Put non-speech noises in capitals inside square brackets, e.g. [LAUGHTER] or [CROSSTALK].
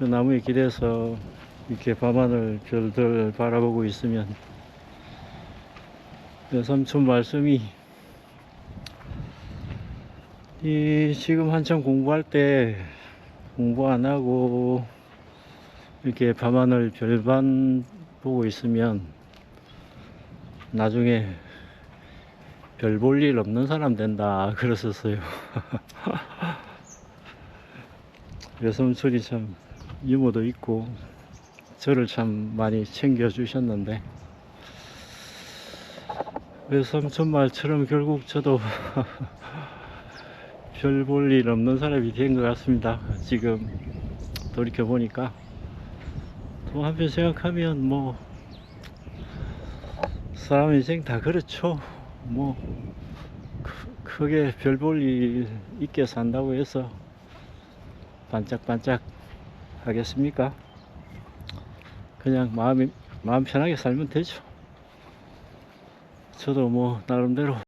그 나무에 기대서 이렇게 밤하늘 별들 바라보고 있으면 내 삼촌 말씀이 이 지금 한참 공부할 때 공부 안 하고 이렇게 밤하늘 별반 보고 있으면 나중에 별 볼 일 없는 사람 된다 그랬었어요. 외삼촌이 [LAUGHS] 참 유머도 있고 저를 참 많이 챙겨 주셨는데 외삼촌 말처럼 결국 저도 [LAUGHS] 별 볼 일 없는 사람이 된 것 같습니다. 지금 돌이켜 보니까 또 한편 생각하면 뭐 사람 인생 다 그렇죠. 뭐 크- 크게 별 볼 일 있게 산다고 해서 반짝반짝 하겠습니까? 그냥 마음이 마음 편하게 살면 되죠. 저도 뭐 나름대로